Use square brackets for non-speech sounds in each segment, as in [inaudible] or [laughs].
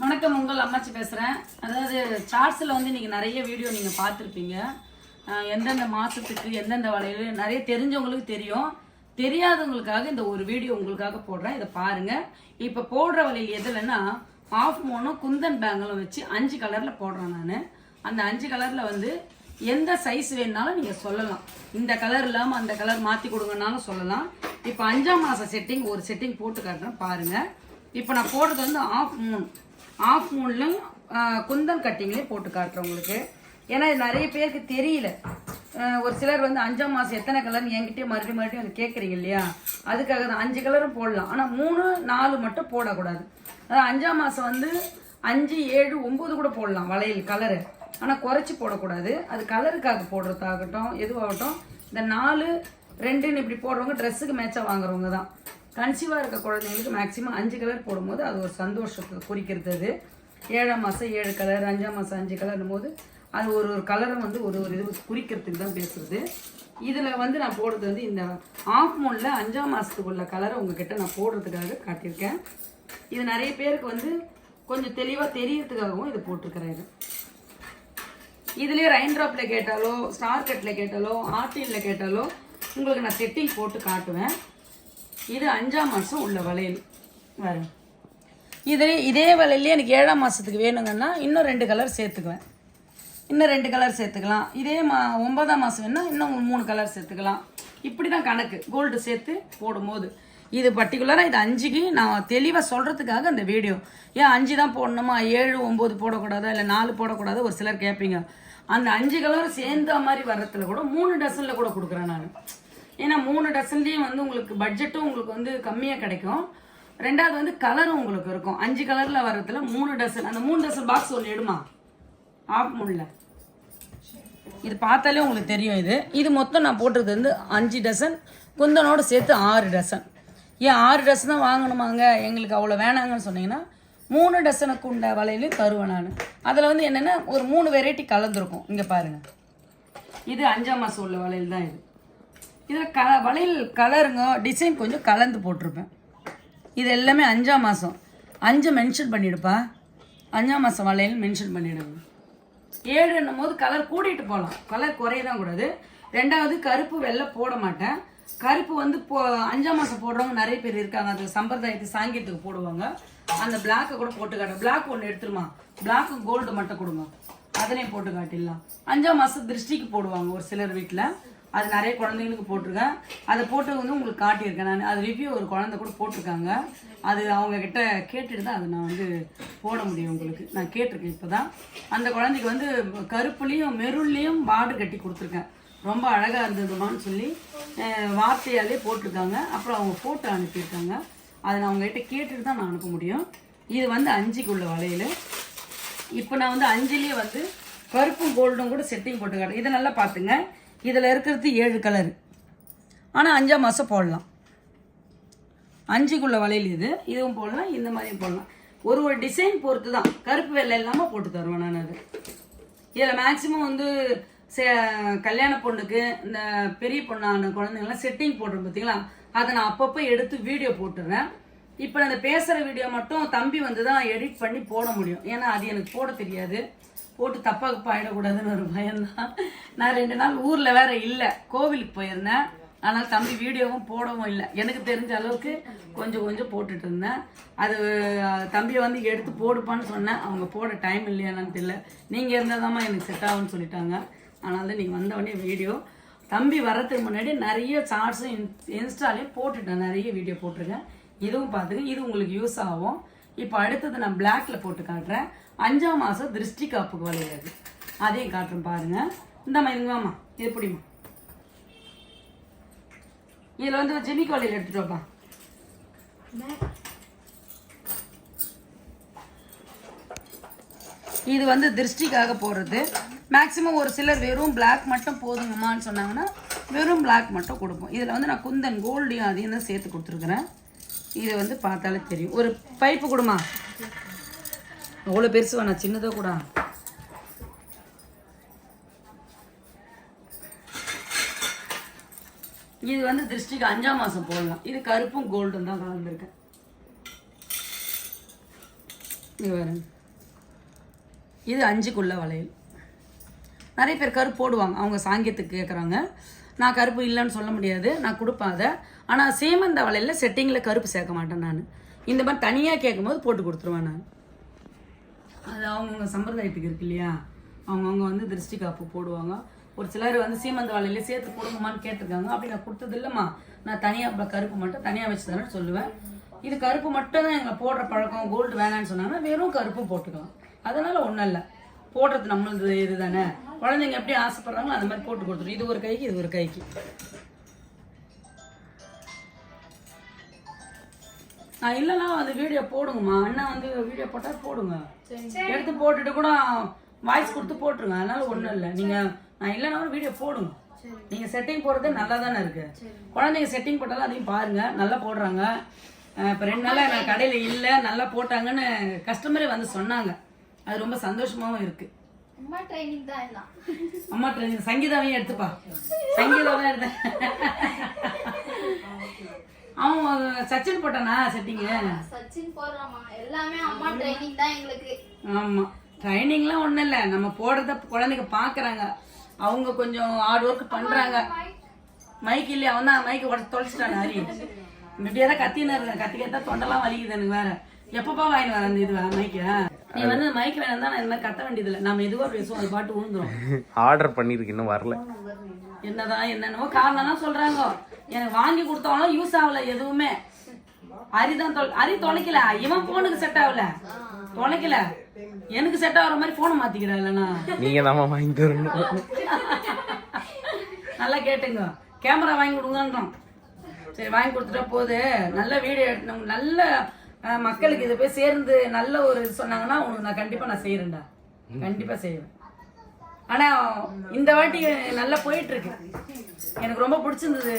வணக்கம் உங்கள் அம்மாச்சி பேசுகிறேன் அதாவது சார்ட்ஸில் வந்து நீங்கள் நிறைய வீடியோ நீங்கள் பார்த்துருப்பீங்க. எந்தெந்த மாதத்துக்கு எந்தெந்த வளையல் நிறைய தெரிஞ்சவங்களுக்கு தெரியும். தெரியாதவங்களுக்காக இந்த ஒரு வீடியோ உங்களுக்காக போடுறேன். இதை பாருங்கள் இப்போ போடுற வளையல் எதுலன்னா ஆஃப் மோனும் குந்தன் பேங்கலும் வச்சு அஞ்சு கலரில் போடுறேன் நான். அந்த அஞ்சு கலரில் வந்து எந்த சைஸ் வேணுனாலும் நீங்கள் சொல்லலாம். இந்த கலர் இல்லாமல் அந்த கலர் மாற்றி கொடுங்கனாலும் சொல்லலாம். இப்போ அஞ்சாம் மாதம் செட்டிங் ஒரு செட்டிங் போட்டு காட்டுறேன். பாருங்கள் இப்போ நான் போடுறது வந்து ஆஃப் மூன் ஆஃப் மூன்லையும் குந்தன் கட்டிங்லேயும் போட்டு காட்டுறேன் உங்களுக்கு. ஏன்னா இது நிறைய பேருக்கு தெரியல. ஒரு சிலர் வந்து அஞ்சாம் மாதம் எத்தனை கலர்னு என்கிட்டயே மறுபடியும் மறுபடியும் வந்து கேட்குறீங்க இல்லையா? அதுக்காக தான் அஞ்சு கலரும் போடலாம். ஆனால் மூணு நாலு மட்டும் போடக்கூடாது. அதாவது அஞ்சாம் மாதம் வந்து அஞ்சு ஏழு ஒம்பது கூட போடலாம் வளையல் கலரு. ஆனால் குறைச்சி போடக்கூடாது. அது கலருக்காக போடுறதாகட்டும் எதுவாகட்டும் இந்த நாலு ரெண்டுன்னு இப்படி போடுறவங்க ட்ரெஸ்ஸுக்கு மேட்சாக வாங்குறவங்க தான். கன்சீவாக இருக்க குழந்தைங்களுக்கு மேக்ஸிமம் அஞ்சு கலர் போடும்போது அது ஒரு சந்தோஷத்தை குறிக்கிறது. அது ஏழாம் மாதம் ஏழு கலர் அஞ்சாம் மாதம் அஞ்சு கலர்னும் போது அது ஒரு ஒரு கலரை வந்து ஒரு ஒரு இது குறிக்கிறதுக்கு தான் பேசுகிறது இதில் வந்து நான் போடுறது வந்து இந்த ஆஃப் மூனில் அஞ்சாம் மாதத்துக்குள்ள கலரை உங்ககிட்ட நான் போடுறதுக்காக காட்டியிருக்கேன். இது நிறைய பேருக்கு வந்து கொஞ்சம் தெளிவாக தெரியறதுக்காகவும் இது போட்டிருக்கிறேன் இது இதுலேயே ரைன் ட்ராப்பில் கேட்டாலோ ஸ்டார் கட்டில் கேட்டாலோ ஆர்டினில் கேட்டாலோ உங்களுக்கு நான் செட்டிங் போட்டு காட்டுவேன். இது அஞ்சாம் மாதம் உள்ள வளையல். வேறு இதே இதே வளையல்லே எனக்கு ஏழாம் மாதத்துக்கு வேணுங்கன்னா இன்னும் ரெண்டு கலர் சேர்த்துக்குவேன். இன்னும் ரெண்டு கலர் சேர்த்துக்கலாம். இதே மா ஒன்பதாம் மாதம் வேணால் இன்னும் மூணு கலர் சேர்த்துக்கலாம். இப்படி தான் கணக்கு. கோல்டு சேர்த்து போடும்போது. இது பர்டிகுலராக இது அஞ்சுக்கு நான் தெளிவாக சொல்கிறதுக்காக அந்த வீடியோ ஏன் அஞ்சு தான் போடணுமா? ஏழு ஒம்பது போடக்கூடாதா? இல்லை நாலு போடக்கூடாதா? ஒரு சிலர் கேட்பீங்க அந்த அஞ்சு கலரும் சேர்ந்த மாதிரி வர்றதுல கூட மூணு டசனில் கூட கொடுக்குறேன் நான். ஏன்னா மூணு டசன்லேயும் வந்து உங்களுக்கு பட்ஜெட்டும் உங்களுக்கு வந்து கம்மியாக கிடைக்கும். ரெண்டாவது வந்து கலரும் உங்களுக்கு இருக்கும். அஞ்சு கலரில் வர்றதுல மூணு டசன் அந்த மூணு டசன் பாக்ஸ் ஒன்று எடுமா? ஆஃப் முடியல இது பார்த்தாலே உங்களுக்கு தெரியும் இது. இது மொத்தம் நான் போட்டது வந்து அஞ்சு டசன் குந்தனோடு சேர்த்து ஆறு டசன். ஏன் ஆறு டசன் தான் வாங்கணுமாங்க? எங்களுக்கு அவ்வளோ வேணாங்கன்னு சொன்னீங்கன்னா மூணு டசனுக்கு உண்ட வலையிலையும் தருவேன் நான். அதில் வந்து என்னென்னா ஒரு மூணு வெரைட்டி கலந்துருக்கும் இங்கே பாருங்கள் இது அஞ்சாம் மாதம் உள்ள வளையல் தான் இது. இதில் க வளையல் கலருங்க டிசைன் கொஞ்சம் கலந்து போட்டிருப்பேன். இது எல்லாமே அஞ்சாம் மாதம் அஞ்சு மென்ஷன் பண்ணிவிடுப்பா அஞ்சாம் மாதம் வளையல் மென்ஷன் பண்ணிடுங்க. ஏழுன்னும் போது கலர் கூட்டிகிட்டு போகலாம். கலர் குறையதான் கூடாது. ரெண்டாவது கருப்பு வெள்ளை போட மாட்டேன். கருப்பு வந்து போ அஞ்சாம் மாதம் போடுறவங்க நிறைய பேர் இருக்காங்க. அது சம்பிரதாயத்து சாங்கியத்துக்கு போடுவாங்க. அந்த பிளாக்கை கூட போட்டு காட்டு. பிளாக் ஒன்று எடுத்துருமா? பிளாக்கு கோல்டு மட்டும் கொடுங்க. அதனையும் போட்டு காட்டிடலாம். அஞ்சாம் மாதம் திருஷ்டிக்கு போடுவாங்க ஒரு சிலர் வீட்டில் அது நிறைய குழந்தைங்களுக்கு போட்டிருக்கேன். அதை போட்டு வந்து உங்களுக்கு காட்டியிருக்கேன் நான். அது ரிவ்யூ ஒரு குழந்தை கூட போட்டிருக்காங்க. அது அவங்க கிட்ட கேட்டுட்டு தான் அதை நான் வந்து போட முடியும் உங்களுக்கு. நான் கேட்டிருக்கேன் இப்போ தான் அந்த குழந்தைக்கு வந்து கருப்புலேயும் மெருள்லேயும் பார்டர் கட்டி கொடுத்துருக்கேன். ரொம்ப அழகாக இருந்ததுமான்னு சொல்லி வார்த்தையாலே போட்டிருக்காங்க. அப்புறம் அவங்க ஃபோட்டோ அனுப்பியிருக்காங்க. அதை நான் அவங்ககிட்ட கேட்டுட்டு தான் நான் அனுப்ப முடியும். இது வந்து அஞ்சுக்குள்ள வளையல். இப்போ நான் வந்து அஞ்சுலேயே வந்து கருப்பும் கோல்டும் கூட செட்டிங் போட்டு காட்டுறேன் இதை நல்லா பார்த்துங்க. இதில் இருக்கிறது ஏழு கலர் ஆனால் அஞ்சாம் மாதம் போடலாம். அஞ்சுக்குள்ள வளையல் இது. இதுவும் போடலாம் இந்த மாதிரியும் போடலாம். ஒரு ஒரு டிசைன் பொறுத்து தான் கருப்பு வெள்ளை இல்லாமல் போட்டு தருவேன் நான் அது. இதில் மேக்ஸிமம் வந்து செ- கல்யாண பொண்ணுக்கு இந்த பெரிய பொண்ணான குழந்தைங்களாம் செட்டிங் போடுறோம் பார்த்தீங்களா அதை நான் அப்பப்போ எடுத்து வீடியோ போட்டுடுறேன் இப்போ அந்த பேசுகிற வீடியோ மட்டும் தம்பி வந்து தான் எடிட் பண்ணி போட முடியும். ஏன்னா அது எனக்கு போட தெரியாது. போட்டு தப்பாக பாயிடக்கூடாதுன்னு ஒரு பயம்தான். நான் ரெண்டு நாள் ஊரில் வேற இல்லை. கோவிலுக்கு போயிருந்தேன். ஆனால் தம்பி வீடியோவும் போடவும் இல்லை. எனக்கு தெரிஞ்ச அளவுக்கு கொஞ்சம் கொஞ்சம் போட்டுட்டு இருந்தேன். அது தம்பியை வந்து எடுத்து போடுப்பான்னு சொன்னேன். அவங்க போட டைம் இல்லையானு தெரியல. நீங்கள் இருந்தால் எனக்கு செட் ஆகும்னு சொல்லிட்டாங்க. அதனால தான் நீங்கள் வந்தவொடனே வீடியோ. தம்பி வர்றதுக்கு முன்னாடி நிறைய சார்ட்ஸும் இன் இன்ஸ்டாலையும் போட்டுட்டேன். நிறைய வீடியோ போட்டிருக்கேன். இதுவும் பார்த்துங்க இது உங்களுக்கு யூஸ் ஆகும். இப்போ அடுத்தது நான் பிளாக்ல போட்டு காட்டுறேன். அஞ்சாம் மாதம் திருஷ்டி காப்புக்கு வளையாது அதையும் காட்டுறேன் பாருங்க. இந்தாம்மா இதுங்கம்மா இது எப்படிம்மா இதில் வந்து ஜெமிக்கு வளையல் எடுத்துட்டு இது வந்து திருஷ்டிக்காக போடுறது. மேக்ஸிமம் ஒரு சிலர் வெறும் பிளாக் மட்டும் போதுங்கம்மான்னு சொன்னாங்கன்னா வெறும் பிளாக் மட்டும் கொடுப்போம். இதில் வந்து நான் குந்தன் கோல்டையும் அதையும் தான் சேர்த்து கொடுத்துருக்குறேன். இது வந்து பார்த்தாலே தெரியும். ஒரு பைப்பு கொடுமா? அவ்வளோ பெருசு வேணாம் சின்னதாக கூட. இது வந்து திருஷ்டிக்கு அஞ்சாம் மாதம் போடலாம். இது கருப்பும் கோல்டும் தான் கலந்துருக்கேன். இது பாருங்க. இது அஞ்சுக்குள்ள வளையல். நிறைய பேர் கருப்பு போடுவாங்க. அவங்க சாங்கியத்துக்கு கேட்குறாங்க நான் கருப்பு இல்லைன்னு சொல்ல முடியாது. நான் கொடுப்பேன் அதை. ஆனால் சீமந்த வலையில் செட்டிங்கில் கருப்பு சேர்க்க மாட்டேன் நான். இந்த மாதிரி தனியாக கேட்கும்போது போட்டு கொடுத்துருவேன் நான். அது அவங்கவுங்க சம்பிரதாயத்துக்கு இருக்கு இல்லையா? அவங்கவுங்க வந்து திருஷ்டி காப்பு போடுவாங்க. ஒரு சிலர் வந்து சீமந்த வாழையில சேர்த்து கொடுங்கம்மான்னு கேட்டிருக்காங்க. அப்படி நான் கொடுத்தது இல்லைம்மா. நான் தனியாக கருப்பு மட்டும் தனியாக வச்சு தரேன்னு சொல்லுவேன். இது கருப்பு மட்டும் தான் எங்களை போடுற பழக்கம். கோல்டு வேணான்னு சொன்னாங்கன்னா வெறும் கருப்பும் போட்டுக்கலாம். அதனால ஒன்றும் இல்லை. போடுறது நம்மளது இது தானே குழந்தைங்க எப்படி ஆசைப்படுறாங்களோ அந்த மாதிரி போட்டு கொடுத்துரும். இது ஒரு கைக்கு இது ஒரு கைக்கு. நான் இல்லைன்னா அந்த வீடியோ போடுங்கம்மா. அண்ணா வந்து வீடியோ போட்டால் போடுங்க. எடுத்து போட்டுட்டு கூட வாய்ஸ் கொடுத்து போட்டுருங்க. அதனால ஒன்றும் இல்லை. நீங்கள் நான் இல்லைனாலும் வீடியோ போடுங்க. நீங்கள் செட்டிங் போடுறது நல்லா தானே இருக்கு குழந்தைங்க செட்டிங் போட்டாலும் அதையும் பாருங்க. நல்லா போடுறாங்க. இப்போ ரெண்டு நாளாக நான் கடையில் இல்லை. நல்லா போட்டாங்கன்னு கஸ்டமரே வந்து சொன்னாங்க. அது ரொம்ப சந்தோஷமாவும் இருக்கு. அம்மா ட்ரைனிங் தான் எல்லாம். அம்மா ட்ரெயின் சங்கீதாவையும் எடுத்துப்பா. சங்கீதா தான் எடுத்தேன் அவன் சச்சின் போட்டானா செட்டிங்கு சச்சின் போடுறாமா எல்லாமே அம்மா ட்ரைனிங் தான் எங்களுக்கு. ஆமா. ட்ரைனிங்லாம் ஒண்ணும் இல்ல. நம்ம போடுறத குழந்தைங்க பாக்குறாங்க. அவங்க கொஞ்சம் ஹார்ட் ஒர்க் பண்றாங்க. மைக் இல்லையா? அவன் தான் மைக் உடச்சு தொலைச்சிட்டான் ஹரி இப்படியே தான் கத்தின்னு இருக்கேன். கத்தி கத்தா தொண்டெல்லாம் வலிக்குது எனக்கு வேற. எப்பப்பா வாங்கிட்டு வர அந்த இது மைக்க நீ வந்து மைக் வேணும் தான் நான் இந்த மாதிரி கத்த வேண்டியது இல்லை நம்ம எதுவோ பேசுவோம் அது பாட்டு விழுந்துரும் ஆர்டர் பண்ணியிருக்கு இன்னும் வரல. என்னதான் என்னென்னவோ காரணம்லாம் சொல்றாங்க. எனக்கு வாங்கி கொடுத்தாலும் யூஸ் ஆகல எதுவுமே. அரி தான் தொலை அரி தொலைக்கல. இவன் போனுக்கு செட் ஆகல. தொலைக்கல. எனக்கு செட் ஆகுற மாதிரி போனை மாத்திக்கிறா இல்லைன்னா நீங்க தான் வாங்கி தரணும். நல்லா கேட்டுங்க. கேமரா வாங்கி கொடுங்கன்றோம் சரி வாங்கி கொடுத்துட்டா போது. நல்ல வீடியோ எடுக்கணும் நல்ல மக்களுக்கு இது போய் சேர்ந்து நல்ல ஒரு இது சொன்னாங்கன்னா உனக்கு நான் கண்டிப்பா நான் செய்யறேன்டா கண்டிப்பா செய்வேன். ஆனா இந்த வாட்டி நல்லா போயிட்டு இருக்கு எனக்கு ரொம்ப பிடிச்சிருந்தது.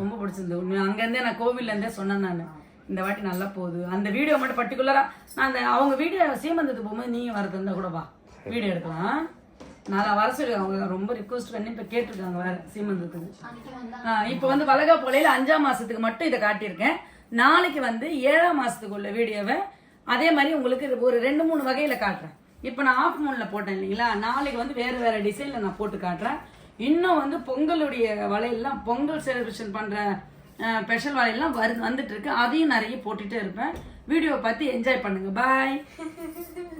ரொம்ப பிடிச்சிருந்தது. அங்கேருந்தே நான் கோவில்ல இருந்தே சொன்னேன் நான். இந்த வாட்டி நல்லா போகுது. அந்த வீடியோ மட்டும் பர்டிகுலரா நான் அந்த அவங்க வீடியோ சீமந்தத்துக்கு போகும்போது நீங்க வரது இருந்தா கூட வா. வீடியோ எடுக்கலாம். நான் வர சொல்லி அவங்க ரொம்ப ரிக்வஸ்ட் பண்ணி இப்போ கேட்டிருக்காங்க வேற சீமந்தத்துக்கு. ஆ, இப்போ வந்து வளகா போலையில அஞ்சாம் மாசத்துக்கு மட்டும் இதை காட்டியிருக்கேன். நாளைக்கு வந்து ஏழாம் மாசத்துக்கு உள்ள வீடியோவை அதே மாதிரி உங்களுக்கு ஒரு ரெண்டு மூணு வகையில காட்டுறேன். இப்போ நான் ஆஃப் மூன்ல போட்டேன் இல்லைங்களா? நாளைக்கு வந்து வேற வேற டிசைன்ல நான் போட்டு காட்டுறேன். இன்னும் வந்து பொங்கலுடைய வலையெல்லாம் பொங்கல் செலிப்ரேஷன் பண்ற ஸ்பெஷல் வலையெல்லாம் வரு வந்துட்டு இருக்கு. அதையும் நிறைய போட்டுட்டே இருப்பேன். வீடியோ பார்த்து என்ஜாய் பண்ணுங்க. பாய் [laughs]